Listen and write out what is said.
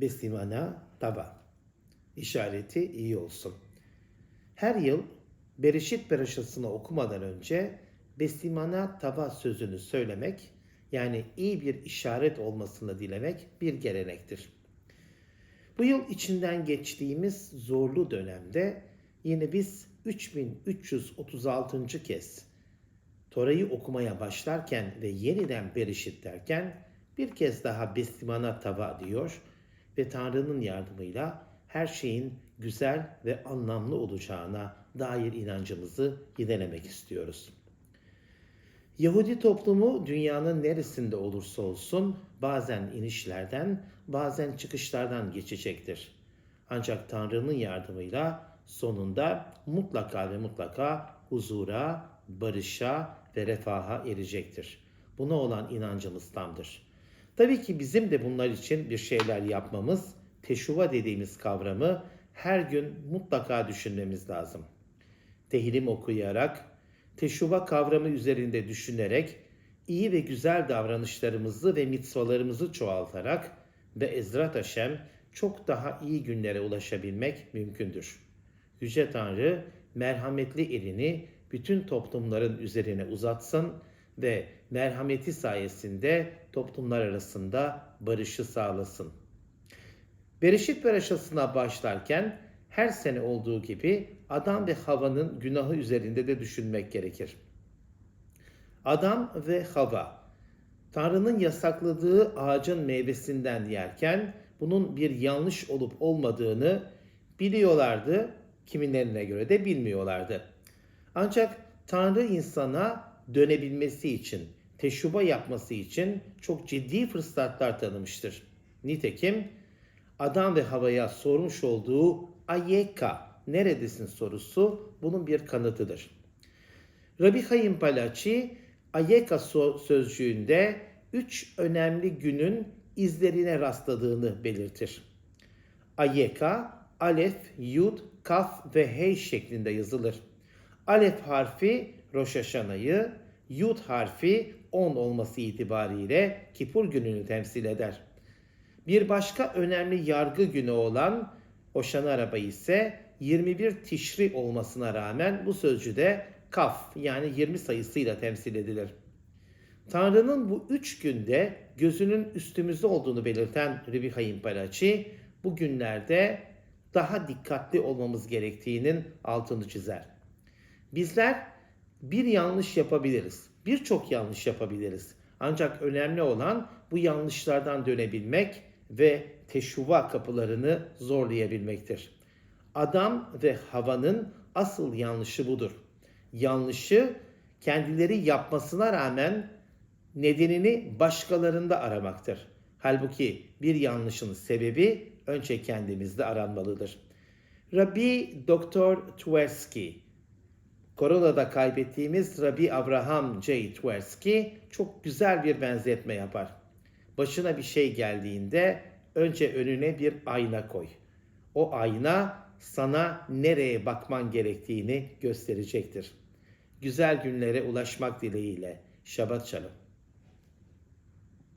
besimana tava. İşareti iyi olsun. Her yıl Berişit Peraşasını okumadan önce besimana tava sözünü söylemek yani iyi bir işaret olmasını dilemek bir gelenektir. Bu yıl içinden geçtiğimiz zorlu dönemde yine biz 3336. kez Tora'yı okumaya başlarken ve yeniden berişit derken bir kez daha Bestimana tava diyor ve Tanrı'nın yardımıyla her şeyin güzel ve anlamlı olacağına dair inancımızı yinelemek istiyoruz. Yahudi toplumu dünyanın neresinde olursa olsun bazen inişlerden, bazen çıkışlardan geçecektir. Ancak Tanrı'nın yardımıyla sonunda mutlaka ve mutlaka huzura, barışa ve refaha erecektir. Buna olan inancımız tamdır. Tabii ki bizim de bunlar için bir şeyler yapmamız, teşuva dediğimiz kavramı her gün mutlaka düşünmemiz lazım. Tehlim okuyarak, teşuva kavramı üzerinde düşünerek, iyi ve güzel davranışlarımızı ve mitsalarımızı çoğaltarak ve Ezrat Haşem çok daha iyi günlere ulaşabilmek mümkündür. Yüce Tanrı merhametli elini bütün toplumların üzerine uzatsın ve merhameti sayesinde toplumlar arasında barışı sağlasın. Berişit Peraşası'na başlarken her sene olduğu gibi Adam ve Hava'nın günahı üzerinde de düşünmek gerekir. Adam ve Hava, Tanrı'nın yasakladığı ağacın meyvesinden yerken bunun bir yanlış olup olmadığını biliyorlardı, kimilerine göre de bilmiyorlardı. Ancak Tanrı insana dönebilmesi için, teşuba yapması için çok ciddi fırsatlar tanımıştır. Nitekim Adam ve Hava'ya sormuş olduğu Ayeka neredesin sorusu bunun bir kanıtıdır. Rabbi Hayim Palachi Ayeka sözcüğünde üç önemli günün izlerine rastladığını belirtir. Ayeka, Alef, Yud, Kaf ve Hey şeklinde yazılır. Alef harfi Rosh Yud harfi 10 olması itibariyle Kipur gününü temsil eder. Bir başka önemli yargı günü olan Hoşana Araba ise 21 Tişri olmasına rağmen bu sözcüde Kaf yani 20 sayısıyla temsil edilir. Tanrı'nın bu üç günde gözünün üstümüzde olduğunu belirten Ribi Hayim Palachi bu günlerde daha dikkatli olmamız gerektiğinin altını çizer. Bizler bir yanlış yapabiliriz. Birçok yanlış yapabiliriz. Ancak önemli olan bu yanlışlardan dönebilmek ve teşuva kapılarını zorlayabilmektir. Adam ve havanın asıl yanlışı budur. Yanlışı kendileri yapmasına rağmen nedenini başkalarında aramaktır. Halbuki bir yanlışın sebebi önce kendimizde aranmalıdır. Rabbi Doktor Tversky Koronada kaybettiğimiz Rabbi Abraham J. Tversky çok güzel bir benzetme yapar. Başına bir şey geldiğinde önce önüne bir ayna koy. O ayna sana nereye bakman gerektiğini gösterecektir. Güzel günlere ulaşmak dileğiyle. Şabat Şalom.